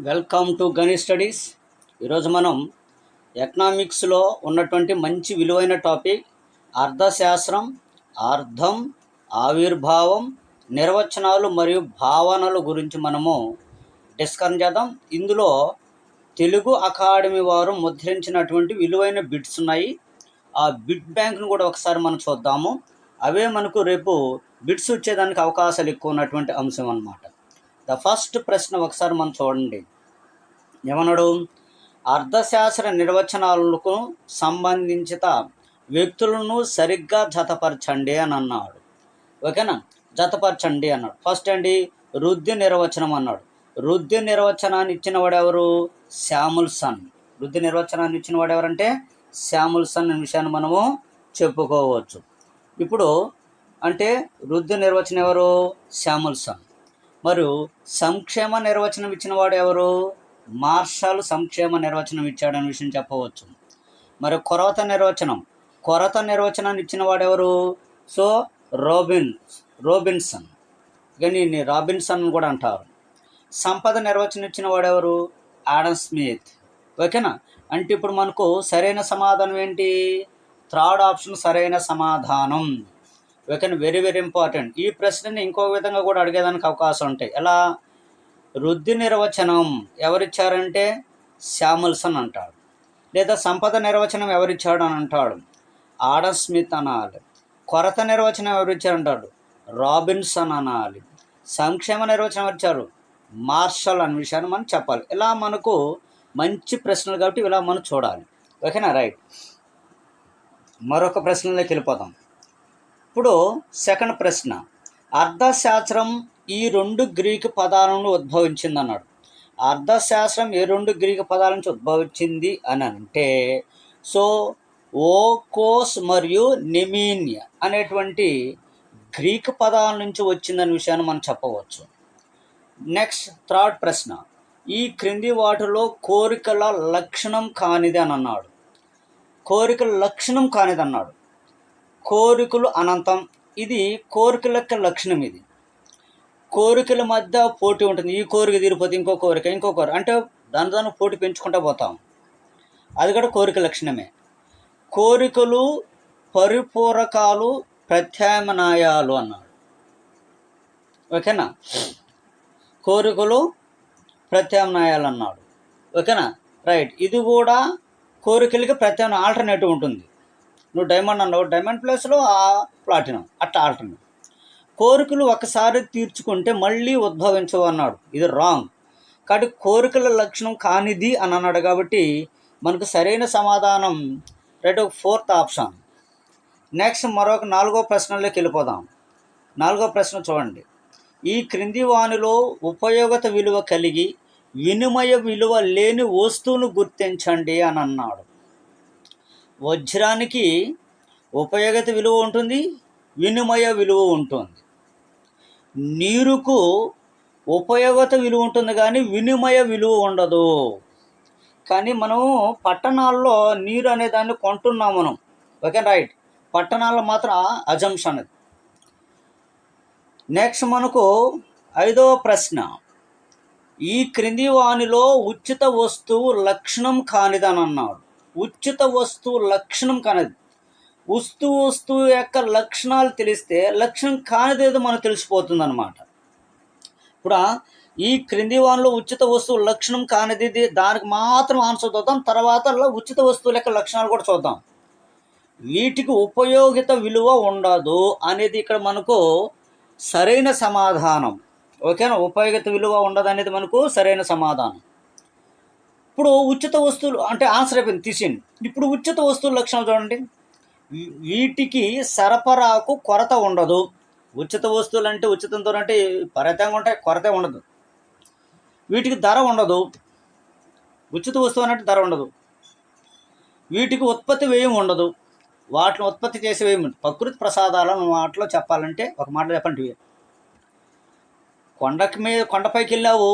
Welcome to గణి studies. ఈరోజు మనం ఎకనామిక్స్లో ఉన్నటువంటి మంచి విలువైన టాపిక్ అర్థశాస్త్రం అర్థం ఆవిర్భావం నిర్వచనాలు మరియు భావనల గురించి మనము డిస్కస్ చేద్దాం. ఇందులో తెలుగు అకాడమీ వారు ముద్రించినటువంటి విలువైన బిట్స్ ఉన్నాయి. ఆ బిట్ బ్యాంక్ను కూడా ఒకసారి మనం చూద్దాము. అవే మనకు రేపు బిట్స్ వచ్చేదానికి అవకాశాలు ఎక్కువ ఉన్నటువంటి అంశం అన్నమాట. ద ఫస్ట్ ప్రశ్న ఒకసారి మనం చూడండి. ఏమన్నాడు? అర్థశాస్త్ర నిర్వచనాలకు సంబంధించిత వ్యక్తులను సరిగ్గా జతపరచండి అని అన్నాడు. ఓకేనా? జతపరచండి అన్నాడు. ఫస్ట్ అండి వృద్ధి నిర్వచనం అన్నాడు. వృద్ధి నిర్వచనాన్ని ఇచ్చిన వాడు ఎవరు శాముల్సన్ వృద్ధి నిర్వచనాన్ని ఇచ్చిన వాడు ఎవరంటే శాముల్సన్ అనే విషయాన్ని మనము చెప్పుకోవచ్చు. ఇప్పుడు అంటే వృద్ధి నిర్వచనం ఎవరు? శాముల్సన్ మరియు సంక్షేమ నిర్వచనం ఇచ్చిన వాడు ఎవరు? మార్షల్ సంక్షేమ నిర్వచనం ఇచ్చాడనే విషయం చెప్పవచ్చు. మరి కొరత నిర్వచనం కొరత నిర్వచనాన్ని ఇచ్చిన వాడు ఎవరు? So Robin Robinson. కానీ రాబిన్సన్ కూడా అంటారు. సంపద నిర్వచనం ఇచ్చిన వాడెవరు యాడమ్ ఆడమ్ స్మిత్. ఓకేనా? అంటే ఇప్పుడు మనకు సరైన సమాధానం ఏంటి? థర్డ్ ఆప్షన్ సరైన సమాధానం. ఓకేనా వెరీ వెరీ ఇంపార్టెంట్ ఈ ప్రశ్నని ఇంకో విధంగా కూడా అడిగేదానికి అవకాశం ఉంటాయి. ఎలా? వృద్ధి నిర్వచనం ఎవరిచ్చారంటే శ్యామల్సన్ అంటాడు. లేదా సంపద నిర్వచనం ఎవరిచ్చాడు అని అంటాడు. ఆడమ్ స్మిత్ అనాలి. కొరత నిర్వచనం ఎవరిచ్చారంటాడు రాబిన్సన్ అనాలి. సంక్షేమ నిర్వచనం ఎవరిచ్చారు? మార్షల్ అనే విషయాన్ని మనం చెప్పాలి. ఇలా మనకు మంచి ప్రశ్నలు కాబట్టి ఇలా మనం చూడాలి. ఓకేనా? రైట్. మరొక ప్రశ్నలోకి వెళ్ళిపోతాం ఇప్పుడు సెకండ్ ప్రశ్న. అర్థశాస్త్రం ఈ రెండు గ్రీకు పదాల నుండి ఉద్భవించింది అన్నాడు అర్థశాస్త్రం ఏ రెండు గ్రీకు పదాల నుంచి ఉద్భవించింది అని అంటే సో ఓకోస్ మరియు నిమీన్య అనేటువంటి గ్రీకు పదాల నుంచి వచ్చిందనే విషయాన్ని మనం చెప్పవచ్చు. నెక్స్ట్ థర్డ్ ప్రశ్న. ఈ క్రింది వాటిలో కోరికల లక్షణం కానిది అని అన్నాడు. కోరికల లక్షణం కానిది అన్నాడు. కోరికలు అనంతం. ఇది కోరికల యొక్క లక్షణం ఇది. కోరికల మధ్య పోటీ ఉంటుంది. ఈ కోరిక తీరిపోతే ఇంకో కోరిక ఇంకో కోరిక. అంటే దాని దాని పోటీ పెంచుకుంటూ పోతాం. అది కూడా కోరిక లక్షణమే. కోరికలు పరిపూరకాలు ప్రత్యామ్నాయాలు అన్నాడు. ఓకేనా? కోరికలు ప్రత్యామ్నాయాలు అన్నాడు. ఓకేనా? రైట్. ఇది కూడా కోరికలకి ప్రత్యామ్నాయ ఆల్టర్నేటివ్ ఉంటుంది. నువ్వు డైమండ్ అన్నావు. డైమండ్ ప్లేస్లో ఆ ప్లాటినం అట్లా ఆల్టర్నేట్ కోరికలు ఒకసారి తీర్చుకుంటే మళ్ళీ ఉద్భవించవు అన్నాడు. ఇది రాంగ్ కాబట్టి కోరికల లక్షణం కానిది అని అన్నాడు కాబట్టి మనకు సరైన సమాధానం రైట్ ఫోర్త్ ఆప్షన్ నెక్స్ట్ మరొక నాలుగో ప్రశ్నలోకి వెళ్ళిపోదాం. నాలుగో ప్రశ్న చూడండి. ఈ క్రింది వానిలో ఉపయోగత విలువ కలిగి వినిమయ విలువ లేని వస్తువును గుర్తించండి అని అన్నాడు. వజ్రానికి ఉపయోగత విలువ ఉంటుంది వినిమయ విలువ ఉంటుంది. నీరుకు ఉపయోగత విలువ ఉంటుంది కానీ వినిమయ విలువ ఉండదు. కానీ మనం పట్టణాల్లో నీరు అనే దాన్ని కొంటున్నాం మనం. ఓకే రైట్ పట్టణాల్లో మాత్రం అజంప్షన్ అది. నెక్స్ట్ మనకు ఐదవ ప్రశ్న. ఈ క్రింది వానిలో ఉచిత వస్తువు లక్షణం కానిదని అన్నాడు ఉచిత వస్తువు లక్షణం కానిది. వస్తు వస్తువు యొక్క లక్షణాలు తెలిస్తే లక్షణం కానిదేదో మనం తెలిసిపోతుంది అనమాట ఇప్పుడు ఈ క్రింది వానలో ఉచిత వస్తువు లక్షణం కానిది ఇది దానికి మాత్రం ఆన్సర్ చూద్దాం. తర్వాత ఉచిత వస్తువుల యొక్క లక్షణాలు కూడా చూద్దాం. వీటికి ఉపయోగిత విలువ ఉండదు అనేది ఇక్కడ మనకు సరైన సమాధానం. ఓకేనా? ఉపయోగిత విలువ ఉండదు అనేది మనకు సరైన సమాధానం. ఇప్పుడు ఉచిత వస్తువులు అంటే ఆన్సర్ అయిపోయింది తీసేయండి. ఇప్పుడు ఉచిత వస్తువుల లక్షణాలు చూడండి. వీటికి సరఫరాకు కొరత ఉండదు. ఉచిత వస్తువులు అంటే ఉచితంతో అంటే పరితంగా ఉంటాయి కొరత ఉండదు. వీటికి ధర ఉండదు. ఉచిత వస్తువు అన్నట్టు ధర ఉండదు. వీటికి ఉత్పత్తి వ్యయం ఉండదు. వాటిని ఉత్పత్తి చేసే వ్యయం ఉండదు. ప్రకృతి ప్రసాదాలను వాటిలో చెప్పాలంటే ఒక మాట చెప్పండి. కొండకి మీద కొండపైకి వెళ్ళావు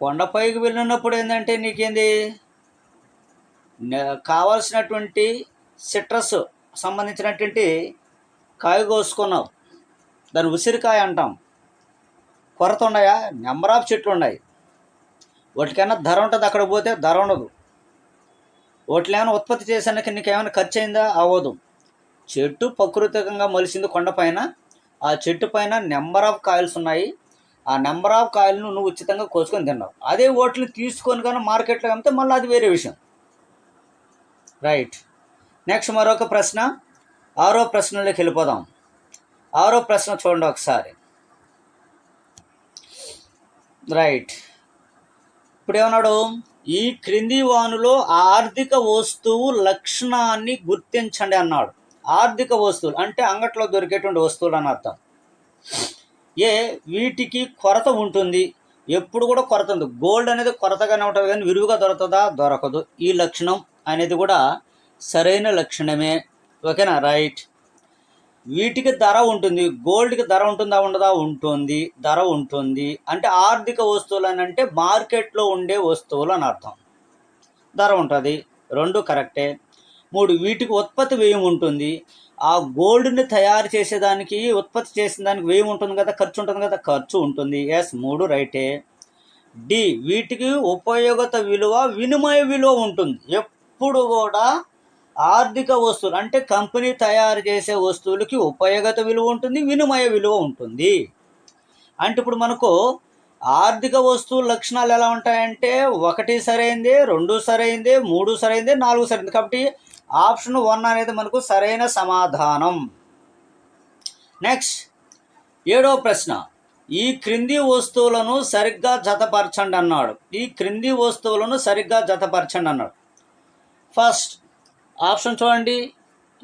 కొండపైకి వెళ్ళినప్పుడు ఏంటంటే నీకేంది? నే- కావాల్సినటువంటి సిట్రస్ సంబంధించినటువంటి కాయ కోసుకున్నావు. దాన్ని ఉసిరికాయ అంటాం. కొరత ఉన్నాయా? నెంబర్ ఆఫ్ చెట్లు ఉన్నాయి. వాటికైనా ధర ఉంటుంది అక్కడ పోతే ధర ఉండదు. వాటిలో ఏమైనా ఉత్పత్తి చేసానికి నీకు ఏమైనా ఖర్చు అయిందా అవ్వదు. చెట్టు ప్రకృతికంగా మొలిసింది కొండపైన ఆ చెట్టు పైన నెంబర్ ఆఫ్ కాయల్స్ ఉన్నాయి ఆ నెంబర్ ఆఫ్ కాయలను నువ్వు ఉచితంగా కోసుకొని తిన్నావు. అదే ఓట్లు తీసుకొని కానీ మార్కెట్లో అమ్మితే మళ్ళీ అది వేరే విషయం. రైట్ నెక్స్ట్ మరొక ప్రశ్న. ఆరో ప్రశ్నలోకి వెళ్ళిపోదాం. ఆరో ప్రశ్న చూడండి ఒకసారి. రైట్ ఇప్పుడు ఏమన్నాడు? ఈ క్రింది వానులో ఆర్థిక వస్తువు లక్షణాన్ని గుర్తించండి అన్నాడు. ఆర్థిక వస్తువులు అంటే అంగట్లో దొరికేటువంటి వస్తువులు అని అర్థం. ఏ వీటికి కొరత ఉంటుంది. ఎప్పుడు కూడా కొరత ఉంది గోల్డ్ అనేది కొరతగానే ఉంటుంది కానీ విరివిగా దొరుకుతుందా? దొరకదు. ఈ లక్షణం అనేది కూడా సరైన లక్షణమే. ఓకేనా? రైట్. వీటికి ధర ఉంటుంది. గోల్డ్కి ధర ఉంటుందా ఉండదా? ఉంటుంది. ధర ఉంటుంది. అంటే ఆర్థిక వస్తువులు అని అంటే మార్కెట్లో ఉండే వస్తువులు అని అర్థం. ధర ఉంటుంది. రెండు కరెక్టే. మూడు వీటికి ఉత్పత్తి వ్యయం ఉంటుంది. ఆ గోల్డ్ని తయారు చేసేదానికి ఉత్పత్తి చేసిన దానికి వ్యయం ఉంటుంది కదా ఖర్చు ఉంటుంది కదా ఖర్చు ఉంటుంది. ఎస్ మూడు రైటే. డి వీటికి ఉపయోగత విలువ వినిమయ విలువ ఉంటుంది. ఎప్పుడు కూడా ఆర్థిక వస్తువులు అంటే కంపెనీ తయారు చేసే వస్తువులకి ఉపయోగత విలువ ఉంటుంది వినిమయ విలువ ఉంటుంది. అంటే ఇప్పుడు మనకు ఆర్థిక వస్తువు లక్షణాలు ఎలా ఉంటాయంటే ఒకటి సరైంది రెండు సరైంది మూడు సరైంది నాలుగు సరైంది. కాబట్టి ఆప్షన్ వన్ అనేది మనకు సరైన సమాధానం. నెక్స్ట్ ఏడో ప్రశ్న. ఈ క్రింది వస్తువులను సరిగ్గా జతపరచండి అన్నాడు. ఈ క్రింది వస్తువులను సరిగ్గా జతపరచండి అన్నాడు. ఫస్ట్ ఆప్షన్ చూడండి.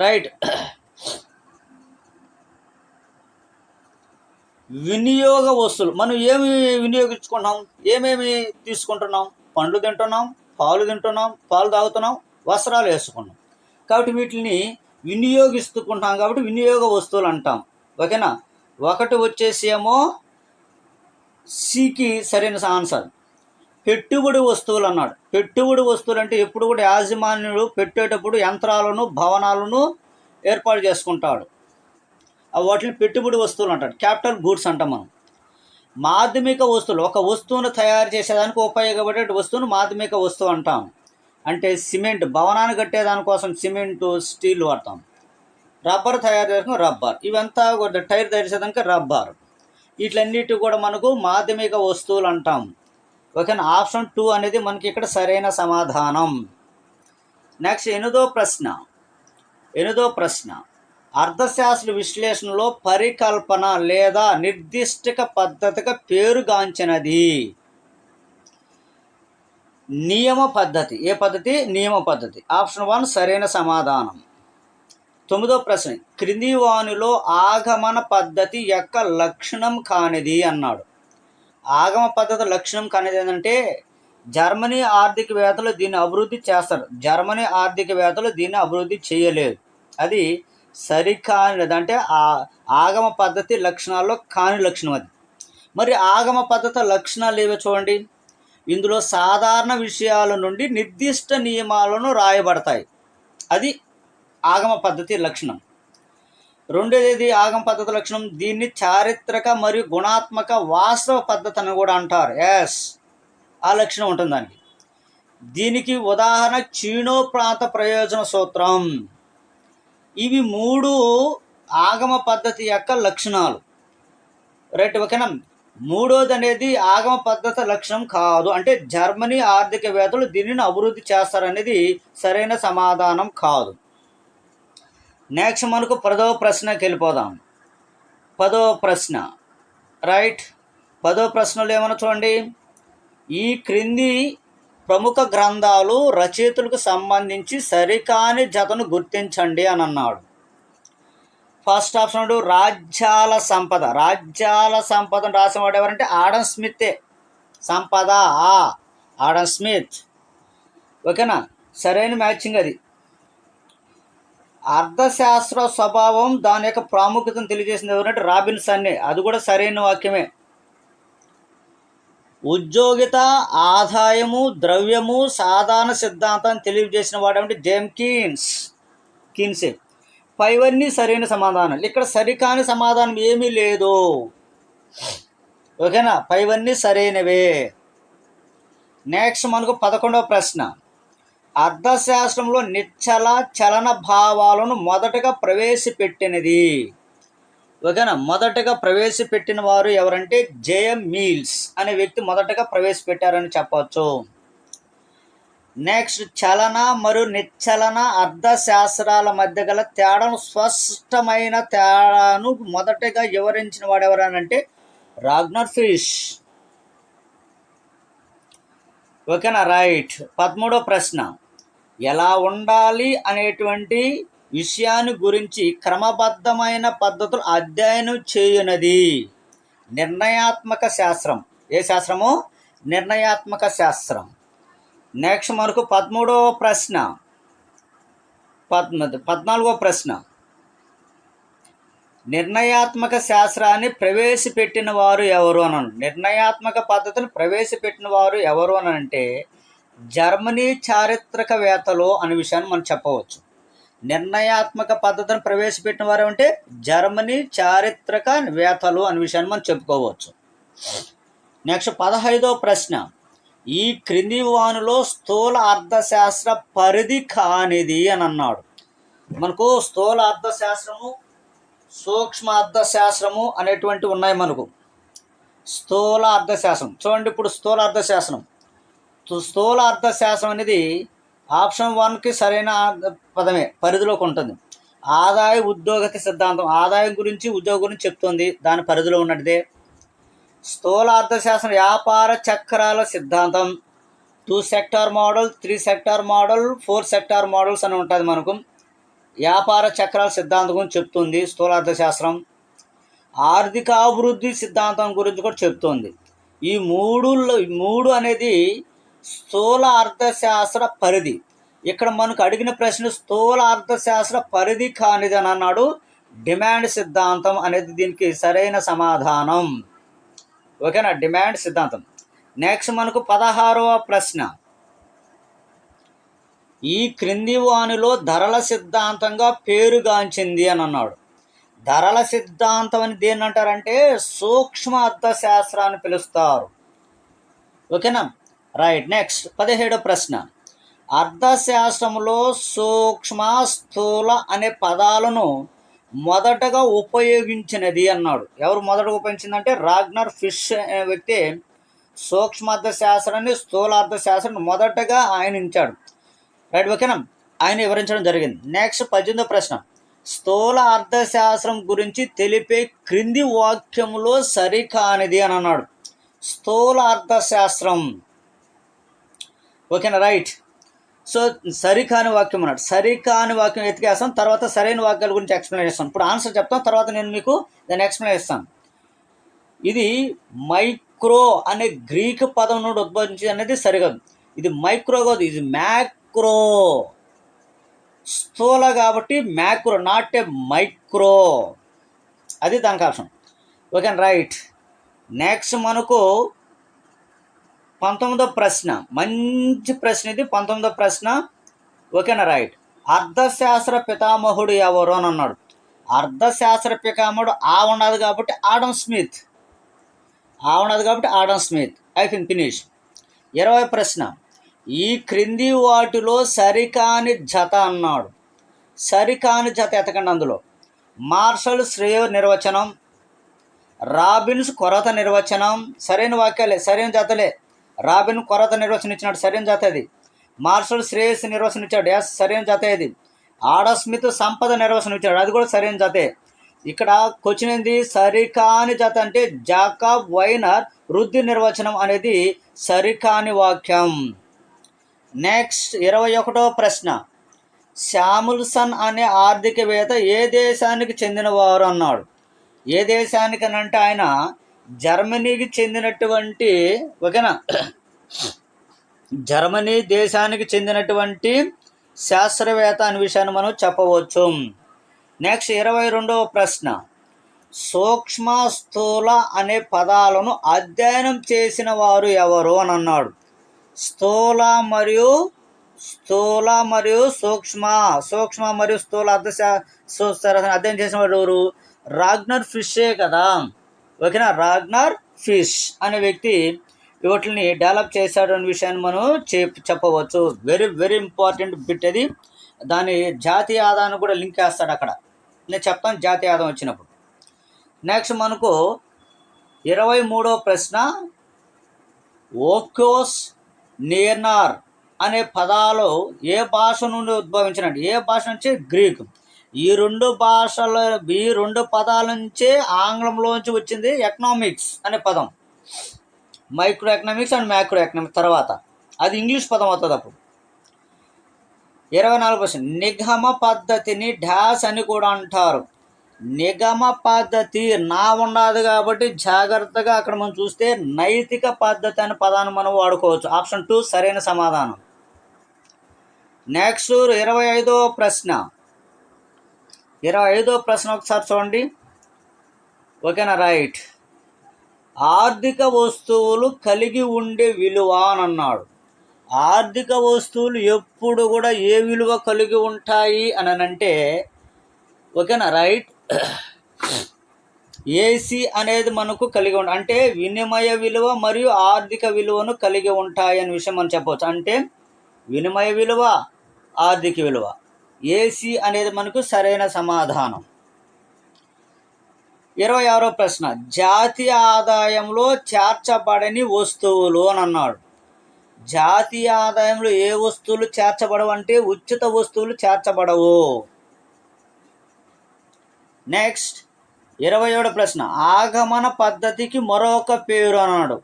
రైట్. వినియోగ వస్తువులు. మనం ఏమి వినియోగించుకుంటున్నాం? ఏమేమి తీసుకుంటున్నాం? పండ్లు తింటున్నాం పాలు తింటున్నాం పాలు తాగుతున్నాం వస్త్రాలు వేసుకున్నాం. కాబట్టి వీటిని వినియోగిస్తుకుంటాం కాబట్టి వినియోగ వస్తువులు అంటాం. ఓకేనా? ఒకటి వచ్చేసి ఏమో సికి సరైన ఆన్సర్. పెట్టుబడి వస్తువులు అన్నాడు. పెట్టుబడి వస్తువులు అంటే ఎప్పుడు కూడా యాజమాన్యుడు పెట్టేటప్పుడు యంత్రాలను భవనాలను ఏర్పాటు చేసుకుంటాడు. వాటిని పెట్టుబడి వస్తువులు అంటాడు. క్యాపిటల్ గూడ్స్ అంటాం మనం. మాధ్యమిక వస్తువులు ఒక వస్తువును తయారు చేసేదానికి ఉపయోగపడే వస్తువును మాధ్యమిక వస్తువు అంటాం. అంటే సిమెంట్ భవనాన్ని కట్టేదానికోసం సిమెంటు స్టీల్ వాడతాం. రబ్బర్ తయారు చేసుకుని రబ్బర్. ఇవంతా కూడా టైర్ తయారు చేసేదానికి రబ్బర్. వీటన్నిటి కూడా మనకు మాధ్యమిక వస్తువులు అంటాం. ఓకేనా? ఆప్షన్ టూ అనేది మనకి ఇక్కడ సరైన సమాధానం. నెక్స్ట్ ఎనిమిదో ప్రశ్న. ఎనిమిదో ప్రశ్న. అర్థశాస్త్ర విశ్లేషణలో పరికల్పన లేదా నిర్దిష్ట పద్ధతిగా పేరుగాంచినది నియమ పద్ధతి. ఏ పద్ధతి? నియమ పద్ధతి. ఆప్షన్ వన్ సరైన సమాధానం. తొమ్మిదో ప్రశ్న. క్రింది వానిలో ఆగమన పద్ధతి యొక్క లక్షణం కానిది అన్నాడు. ఆగమ పద్ధతి లక్షణం కానిది ఏంటంటే జర్మనీ ఆర్థికవేత్తలు దీన్ని అభివృద్ధి చేస్తారు. జర్మనీ ఆర్థికవేత్తలు దీన్ని అభివృద్ధి చేయలేదు. అది సరికానిది. అంటే ఆ ఆగమ పద్ధతి లక్షణాల్లో కాని లక్షణం అది. మరి ఆగమ పద్ధతి లక్షణాలు ఏవో చూడండి. ఇందులో సాధారణ విషయాల నుండి నిర్దిష్ట నియమాలను రాయబడతాయి. అది ఆగమ పద్ధతి లక్షణం. రెండోది ఆగమ పద్ధతి లక్షణం దీన్ని చారిత్రక మరియు గుణాత్మక వాస్తవ పద్ధతి అని కూడా అంటారు. ఎస్ ఆ లక్షణం ఉంటుంది దానికి. దీనికి ఉదాహరణ చీనో ప్రాంత ప్రయోజన సూత్రం. ఇవి మూడు ఆగమ పద్ధతి యొక్క లక్షణాలు. రైట్ ఓకేనా? మూడోది అనేది ఆగమ పద్ధత లక్ష్యం కాదు. అంటే జర్మనీ ఆర్థికవేత్తలు దీనిని అభివృద్ధి చేస్తారనేది సరైన సమాధానం కాదు. నెక్స్ట్ మనకు పదవ ప్రశ్నకి వెళ్ళిపోదాం. పదవ ప్రశ్న. రైట్. పదో ప్రశ్నలు ఏమన్నా చూడండి. ఈ క్రింది ప్రముఖ గ్రంథాలు రచయితలకు సంబంధించి సరికాని జతను గుర్తించండి అని అన్నాడు. ఫస్ట్ ఆప్షన్ రాజ్యాల సంపద. రాజ్యాల సంపదను రాసినవాడు ఎవరంటే? ఆడమ్ స్మిత్తే సంపద. ఆ ఆడమ్ స్మిత్. ఓకేనా? సరైన మ్యాచింగ్ అది. అర్థశాస్త్ర స్వభావం దాని యొక్క ప్రాముఖ్యతను తెలియజేసింది ఎవరంటే? రాబిన్సన్నే అది కూడా సరైన వాక్యమే. ఉద్యోగిత ఆదాయము ద్రవ్యము సాధారణ సిద్ధాంతాన్ని తెలియజేసిన వాడేమంటే జేమ్ కీన్స్. కీన్సే. పైవన్నీ సరైన సమాధానాలు ఇక్కడ సరికాని సమాధానం ఏమీ లేదు. ఓకేనా? పైవన్నీ సరైనవే. నెక్స్ట్ మనకు పదకొండవ ప్రశ్న. అర్థశాస్త్రంలో నిశ్చల చలన భావాలను మొదటగా ప్రవేశపెట్టినది. ఓకేనా? మొదటగా ప్రవేశపెట్టిన వారు ఎవరంటే జేఎం మీల్స్ అనే వ్యక్తి మొదటగా ప్రవేశపెట్టారని చెప్పవచ్చు నెక్స్ట్ చలన మరియు నిశ్చలన అర్థశాస్త్రాల మధ్య గల తేడాను స్పష్టమైన తేడాను మొదటగా వివరించిన వాడు ఎవరనంటే రాగ్నర్ ఫిష్. ఓకేనా రైట్ పదమూడో ప్రశ్న. ఎలా ఉండాలి అనేటువంటి విషయాన్ని గురించి క్రమబద్ధమైన పద్ధతులు అధ్యయనం చేయునది. నిర్ణయాత్మక శాస్త్రం. ఏ శాస్త్రము? నిర్ణయాత్మక శాస్త్రం. నెక్స్ట్ మనకు పదమూడవ ప్రశ్న. పద్మ పద్నాలుగో ప్రశ్న. నిర్ణయాత్మక శాస్త్రాన్ని ప్రవేశపెట్టిన వారు ఎవరు అని నిర్ణయాత్మక పద్ధతిని ప్రవేశపెట్టిన వారు ఎవరు అని అంటే జర్మనీ చారిత్రకవేత్తలు అనే విషయాన్ని మనం చెప్పవచ్చు. నిర్ణయాత్మక పద్ధతిని ప్రవేశపెట్టిన వారు అంటే జర్మనీ చారిత్రక వేత్తలు అనే విషయాన్ని మనం చెప్పుకోవచ్చు. నెక్స్ట్ పదహైదవ ప్రశ్న. ఈ క్రింది వానులో స్థూల అర్థశాస్త్ర పరిధి కానిది అని అన్నాడు. మనకు స్థూల అర్థశాస్త్రము సూక్ష్మ అర్థశాస్త్రము అనేటువంటి ఉన్నాయి మనకు. స్థూల అర్థశాస్త్రం చూడండి ఇప్పుడు స్థూల అర్థశాస్త్రం స్థూల అర్థశాస్త్రం అనేది ఆప్షన్ వన్కి సరైన పదమే పరిధిలోకి ఉంటుంది. ఆదాయ ఉద్యోగతి సిద్ధాంతం ఆదాయం గురించి ఉద్యోగం గురించి చెప్తుంది. దాని పరిధిలో ఉన్నటిదే స్థూల అర్థశాస్త్రం వ్యాపార చక్రాల సిద్ధాంతం. Two sector model three sector model four sector models అని ఉంటుంది మనకు. వ్యాపార చక్రాల సిద్ధాంతం గురించి చెప్తుంది స్థూల అర్థశాస్త్రం. ఆర్థిక అభివృద్ధి సిద్ధాంతం గురించి కూడా చెప్తుంది. ఈ మూడు మూడు అనేది స్థూల అర్థశాస్త్ర పరిధి. ఇక్కడ మనకు అడిగిన ప్రశ్న స్థూల అర్థశాస్త్ర పరిధి కానిది అని అన్నాడు. డిమాండ్ సిద్ధాంతం అనేది దీనికి సరైన సమాధానం. ఓకేనా? డిమాండ్ సిద్ధాంతం. నెక్స్ట్ మనకు పదహారవ ప్రశ్న. ఈ క్రింది వానిలో ధరల సిద్ధాంతంగా పేరుగాంచింది అని అన్నాడు. ధరల సిద్ధాంతం అని దేన్ని అంటారంటే సూక్ష్మ అర్థశాస్త్రాన్ని పిలుస్తారు. ఓకేనా? రైట్ నెక్స్ట్ పదిహేడో ప్రశ్న. అర్థశాస్త్రంలో సూక్ష్మ స్థూల అనే పదాలను మొదటగా ఉపయోగించినది అన్నాడు. ఎవరు మొదట ఉపయోగించిందంటే రాగ్నర్ ఫిష్ వ్యక్తి సూక్ష్మ అర్థశాస్త్రాన్ని స్థూల అర్థశాస్త్రాన్ని మొదటగా ఆయన ఇచ్చాడు. రైట్ ఓకేనా? ఆయన వివరించడం జరిగింది. నెక్స్ట్ పద్దెనిమిదో ప్రశ్న. స్థూల అర్థశాస్త్రం గురించి తెలిపే క్రింది వాక్యములో సరికానిది అని అన్నాడు. స్థూల అర్థశాస్త్రం ఓకేనా? రైట్. సో సరికాని వాక్యం అన్నాడు. సరికాని వాక్యం ఎతికేస్తాం తర్వాత సరైన వాక్యాల గురించి ఎక్స్ప్లెయిన్ చేస్తాను. ఇప్పుడు ఆన్సర్ చెప్తాను తర్వాత నేను మీకు దాన్ని ఎక్స్ప్లెయిన్ చేస్తాను. ఇది మైక్రో అనే గ్రీక్ పదం నుండి ఉద్భవించింది అనేది సరికాదు. ఇది మైక్రో కాదు ఇది మ్యాక్రో. స్థూల కాబట్టి మ్యాక్రో నాట్ ఏ మైక్రో అది దానికి ఆప్షన్. ఓకే రైట్ నెక్స్ట్ మనకు పంతొమ్మిదో ప్రశ్న. మంచి ప్రశ్న ఇది పంతొమ్మిదో ప్రశ్న. ఓకేనా రైట్. అర్థశాస్త్ర పితామహుడు ఎవరు అని అన్నాడు. అర్థశాస్త్ర పితామహుడు ఆ ఉన్నది కాబట్టి ఆడమ్ స్మిత్. ఆ ఉన్నది కాబట్టి Adam Smith. I can finish. ఇరవై ప్రశ్న. ఈ క్రింది వాటిలో సరికాని జత అన్నాడు. సరికాని జత ఎతకండి అందులో. మార్షల్ శ్రేయ నిర్వచనం రాబిన్స్ కొరత నిర్వచనం. సరైన వాక్యాలే సరైన జతలే. రాబిన్ కొరత నిర్వచనం ఇచ్చినాడు సరైన జత అది. మార్షల్ శ్రేయస్ నిర్వచనం ఇచ్చాడు ఎస్ సరైన జాతే ఇది ఆడస్మిత్ సంపద నిర్వచనం ఇచ్చాడు అది కూడా సరైన జాతే. ఇక్కడ క్వశ్చన్ ఏంది? సరికాని జాత అంటే జాకాబ్ వైనర్ వృద్ధి నిర్వచనం అనేది సరికాని వాక్యం. నెక్స్ట్ ఇరవై ఒకటో ప్రశ్న. శ్యాముల్సన్ అనే ఆర్థికవేత్త ఏ దేశానికి చెందినవారు అన్నాడు. ఏ దేశానికి అని అంటే ఆయన జర్మనీకి చెందినటువంటి ఓకేనా? జర్మనీ దేశానికి చెందినటువంటి శాస్త్రవేత్త అనే విషయాన్ని మనం చెప్పవచ్చు. నెక్స్ట్ ఇరవై రెండవ ప్రశ్న. సూక్ష్మ స్థూల అనే పదాలను అధ్యయనం చేసిన వారు ఎవరు అని అన్నాడు. స్థూల మరియు స్థూల మరియు సూక్ష్మ సూక్ష్మ మరియు స్థూల అర్థశా అధ్యయనం చేసిన వాడు ఎవరు? రాగ్నర్ ఫిషే కదా. ఓకేనా? రాగ్నార్ ఫిష్ అనే వ్యక్తి వీటిని డెవలప్ చేశాడు అనే విషయాన్ని మనం చెప్ చెప్పవచ్చు. వెరీ వెరీ ఇంపార్టెంట్ బిట్ అది. దాని జాతీయ ఆదాయాన్ని కూడా లింక్ చేస్తాడు అక్కడ. నేను చెప్తాను జాతీయ ఆదాయం వచ్చినప్పుడు. నెక్స్ట్ మనకు ఇరవై మూడో ప్రశ్న ఓక్యోస్ నేర్నార్ అనే పదాలు ఏ భాష నుండి ఉద్భవించినట్టు ఏ భాష నుంచి? గ్రీక్. ఈ రెండు భాషల ఈ రెండు పదాల నుంచే ఆంగ్లంలోంచి వచ్చింది ఎకనామిక్స్ అనే పదం. Micro economics and macro economics తర్వాత. అది ఇంగ్లీష్ పదం అవుతుంది అప్పుడు. ఇరవై నాలుగు పర్సెంట్ నిగమ పద్ధతిని డాష్ అని కూడా అంటారు. నిగమ పద్ధతి నా ఉండదు కాబట్టి జాగ్రత్తగా అక్కడ మనం చూస్తే నైతిక పద్ధతి అనే పదాన్ని మనం వాడుకోవచ్చు. ఆప్షన్ టూ సరైన సమాధానం. నెక్స్ట్ ఇరవై ఐదో ప్రశ్న. ఇరవై ఐదో ప్రశ్న ఒకసారి చూడండి. ఓకేనా? రైట్. ఆర్థిక వస్తువులు కలిగి ఉండే విలువ అని అన్నాడు. ఆర్థిక వస్తువులు ఎప్పుడు కూడా ఏ విలువ కలిగి ఉంటాయి అని అంటే ఓకేనా? రైట్. ఏసీ అనేది మనకు కలిగి ఉండ అంటే వినిమయ విలువ మరియు ఆర్థిక విలువను కలిగి ఉంటాయి అనే విషయం మనం చెప్పవచ్చు. అంటే వినిమయ విలువ ఆర్థిక విలువ. ఏసీ అనేది మనకు సరైన సమాధానం. ఇరవై ఆరో ప్రశ్న. జాతీయ ఆదాయంలో చేర్చబడని వస్తువులు అని అన్నాడు. జాతీయ ఆదాయంలో ఏ వస్తువులు చేర్చబడవు అంటే ఉచిత వస్తువులు చేర్చబడవు. నెక్స్ట్ ఇరవై ఏడు ప్రశ్న. ఆగమన పద్ధతికి మరొక పేరు అన్నాడు.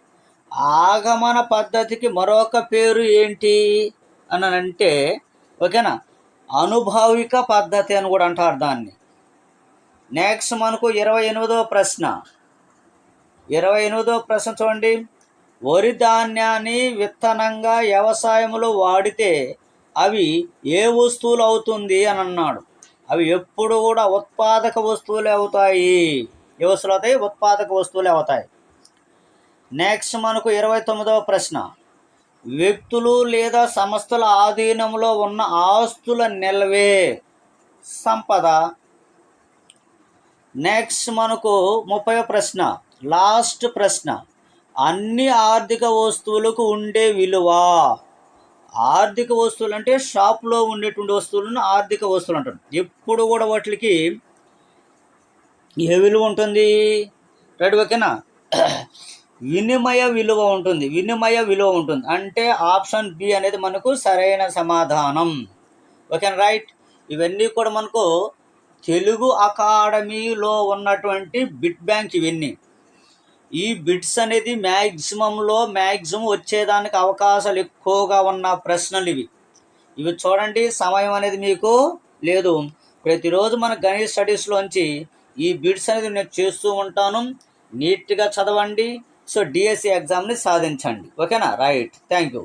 ఆగమన పద్ధతికి మరొక పేరు ఏంటి? అని అంటే ఓకేనా? అనుభావిక పద్ధతి అని కూడా అంటారు దాన్ని. నెక్స్ట్ మనకు ఇరవై ఎనిమిదవ ప్రశ్న. ఇరవై ఎనిమిదవ ప్రశ్న చూడండి. వరి ధాన్యాన్ని విత్తనంగా వ్యవసాయంలో వాడితే అవి ఏ వస్తువులు అవుతుంది అని అన్నాడు. అవి ఎప్పుడు కూడా ఉత్పాదక వస్తువులే అవుతాయి. ఏ వస్తువులు అవుతాయి? ఉత్పాదక వస్తువులే అవుతాయి. నెక్స్ట్ మనకు ఇరవై తొమ్మిదవ ప్రశ్న. వ్యక్తులు లేదా సంస్థల ఆధీనంలో ఉన్న ఆస్తుల నిల్వే. సంపద. నెక్స్ట్ మనకు ముప్పై ప్రశ్న. లాస్ట్ ప్రశ్న. అన్ని ఆర్థిక వస్తువులకు ఉండే విలువ. ఆర్థిక వస్తువులు అంటే షాప్లో ఉండేటువంటి వస్తువులను ఆర్థిక వస్తువులు అంటారు. ఎప్పుడు కూడా వాటికి ఏ విలువ ఉంటుంది? రైట్ ఓకేనా? వినిమయ విలువ ఉంటుంది. వినిమయ విలువ ఉంటుంది. అంటే ఆప్షన్ బి అనేది మనకు సరైన సమాధానం. Okay right? ఇవన్నీ కూడా మనకు తెలుగు అకాడమీలో ఉన్నటువంటి బిట్ బ్యాంక్ ఇవన్నీ. ఈ బిట్స్ అనేది మ్యాక్సిమంలో మ్యాక్సిమం వచ్చేదానికి అవకాశాలు ఎక్కువగా ఉన్న ప్రశ్నలు ఇవి. ఇవి చూడండి. సమయం అనేది మీకు లేదు. ప్రతిరోజు మన గణిత స్టడీస్లోంచి ఈ బిట్స్ అనేది నేను చేస్తూ ఉంటాను. నీట్గా చదవండి. సో డిఎస్సి ఎగ్జామ్ని సాధించండి. ఓకేనా రైట్ థ్యాంక్ యూ